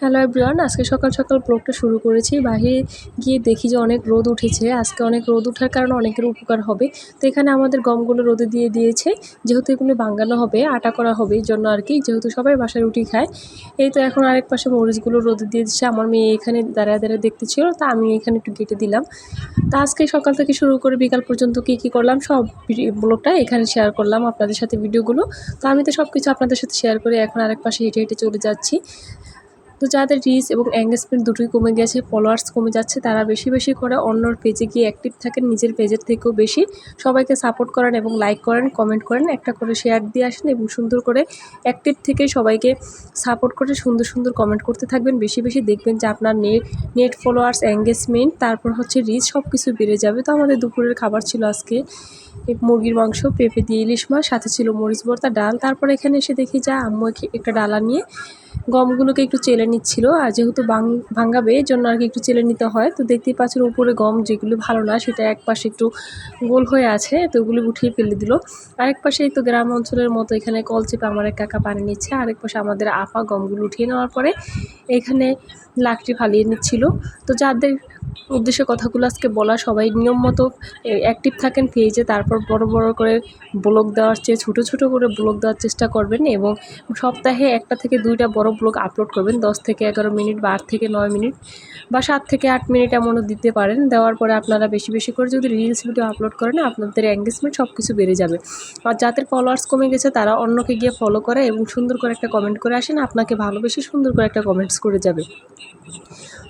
Hello everyone, আজকে সকাল সকাল ব্লগটা শুরু করেছি। বাহিরে গিয়ে দেখি যে অনেক রোদ উঠেছে। আজকে অনেক রোদ ওঠার কারণে অনেকের উপকার হবে। তো এখানে আমাদের গমগুলো রোদে দিয়ে দিয়েছে। যেহেতু এগুলো ভাঙানো হবে, আটা করা হবে এই জন্য আর কি, যেহেতু সবাই বাসায় রুটি খায়। এই তো এখন আরেক পাশে মরিচগুলো রোদে দিয়ে দিচ্ছে আমার মেয়ে এখানে দাঁড়ায় দাঁড়ায় দেখতেছিল তা আমি এখানে একটু কেটে দিলাম। তা আজকে সকাল থেকে শুরু করে বিকাল পর্যন্ত কী কী করলাম, সব ব্লগটা এখানে শেয়ার করলাম আপনাদের সাথে ভিডিওগুলো। তো আমি তো সব কিছু আপনাদের সাথে শেয়ার করে এখন আরেক পাশে হেঁটে হেঁটে চলে যাচ্ছি। তো যাদের রিচ এবং এঙ্গেজমেন্ট দুটোই কমে গেছে ফলোয়ার্স কমে যাচ্ছে, তারা বেশি বেশি করে অন্যর পেজে গিয়ে অ্যাক্টিভ থাকেন, নিজের পেজের থেকেও বেশি। সবাইকে সাপোর্ট করেন এবং লাইক করেন কমেন্ট করেন, একটা করে শেয়ার দিয়ে আসেন এবং সুন্দর করে অ্যাক্টিভ থেকে সবাইকে সাপোর্ট করে সুন্দর সুন্দর কমেন্ট করতে থাকবেন। বেশি বেশি দেখবেন যে আপনার নেট নেট ফলোয়ার্স এঙ্গেজমেন্ট তারপর হচ্ছে রিচ সব কিছু বেড়ে যাবে। তো আমাদের দুপুরের খাবার ছিল আজকে মুরগির মাংস, পেঁপে দিয়ে ইলিশ মাছ, সাথে ছিল মরিচ ভর্তা ডাল। তারপর এখানে এসে দেখি যা আম্মু একটা ডালা নিয়ে গমগুলোকে একটু চেলে নিচ্ছিল। আর যেহেতু ভাঙাবে এই জন্য আর কি একটু চেলে নিতে হয়। তো দেখতেই পাচ্ছেন উপরে গম যেগুলো ভালো না, সেটা এক পাশে একটু গোল হয়ে আছে, তো ওগুলো উঠিয়ে ফেলে দিল। আরেক পাশে তো গ্রাম অঞ্চলের মতো এখানে কল চেপে আমার এক কাকা পানি নিচ্ছে। আরেক পাশে আমাদের আফা গমগুলো উঠিয়ে নেওয়ার পরে এখানে লাকটি ফালিয়ে নিচ্ছিল। তো যাদের উদ্দেশ্যে কথাগুলো আজকে বলা সবাই নিয়ম মতো অ্যাক্টিভ থাকেন পেজে তারপর বড় বড় করে ব্লগ দেওয়ার চেয়ে, ছোটো ছোটো করে ব্লগ দেওয়ার চেষ্টা করবেন এবং সপ্তাহে একটা থেকে দুইটা বড় ব্লগ আপলোড করবেন, দশ থেকে এগারো মিনিট বা আট থেকে নয় মিনিট বা সাত থেকে আট মিনিট এমনও দিতে পারেন, দেওয়ার পরে আপনারা বেশি বেশি করে যদি রিলস ভিডিও আপলোড করেন, আপনাদের এঙ্গেজমেন্ট সব কিছু বেড়ে যাবে। আর যাদের ফলোয়ার্স কমে গেছে, তারা অন্যকে গিয়ে ফলো করে এবং সুন্দর করে একটা কমেন্ট করে আসেন, আপনাকে ভালোবেসে সুন্দর করে একটা কমেন্টস করে যাবে।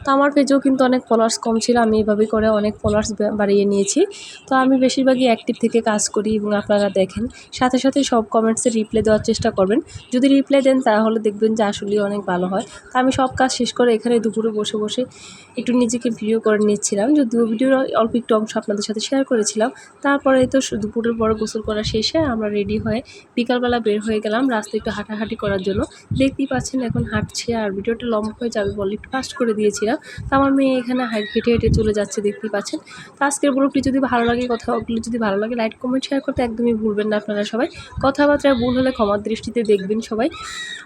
তো আমার পেজেও কিন্তু অনেক ফলোয়ার্স কম ছিল, আমি এভাবেই করে অনেক ফলোয়ার্স বাড়িয়ে নিয়েছি। তো আমি বেশিরভাগই অ্যাক্টিভ থেকে কাজ করি এবং আপনারা দেখেন, সাথে সাথে সব কমেন্টসে রিপ্লাই দেওয়ার চেষ্টা করবেন। যদি রিপ্লাই দেন তাহলে দেখবেন যে আসলেই অনেক ভালো হয়। তো আমি সব কাজ শেষ করে এখানে দুপুরে বসে বসে একটু নিজেকে ভিডিও করে নিচ্ছিলাম। যদিও ভিডিওর অল্প একটু অংশ আপনাদের সাথে শেয়ার করেছিলাম। তারপরে তো দুপুরের পর গোসল করা শেষে আমরা রেডি হয়ে বিকালবেলা বের হয়ে গেলাম রাস্তায় একটু হাঁটাহাঁটি করার জন্য। দেখতেই পাচ্ছেন এখন হাঁটছে আর ভিডিওটা লম্বা হয়ে যাবে বলে একটু ফাস্ট করে দিয়েছিলাম। তো আমার মেয়ে এখানে হাইট হেঁটে হেঁটে চলে যাচ্ছে, দেখতেই পাচ্ছেন। তো আজকের ব্লগটি যদি ভালো লাগে কথাগুলো যদি ভালো লাগে লাইক কমেন্ট শেয়ার করতে একদমই ভুলবেন না আপনারা সবাই। কথাবার্তা ভুল হলে ক্ষমার দৃষ্টিতে দেখবেন সবাই।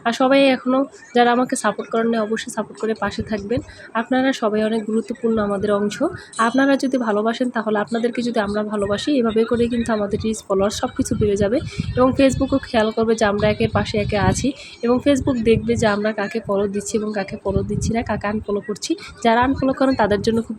আর সবাই এখনও যারা আমাকে সাপোর্ট করেন অবশ্যই সাপোর্ট করে পাশে থাকবেন। আপনারা সবাই অনেক গুরুত্বপূর্ণ আমাদের অংশ। আপনারা যদি ভালোবাসেন, তাহলে আপনাদেরকে যদি আমরা ভালোবাসি, এভাবে করে কিন্তু আমাদের রিচ ফলোয়ার সব কিছু বেড়ে যাবে। এবং ফেসবুকও খেয়াল করবে যে আমরা একের পাশে একে আছি। এবং ফেসবুক দেখবে যে আমরা কাকে ফলো দিচ্ছি এবং কাকে ফলো দিচ্ছি না, কাকে আনফলো করছি। যারা আনফলো করেন তাদের জন্য খুব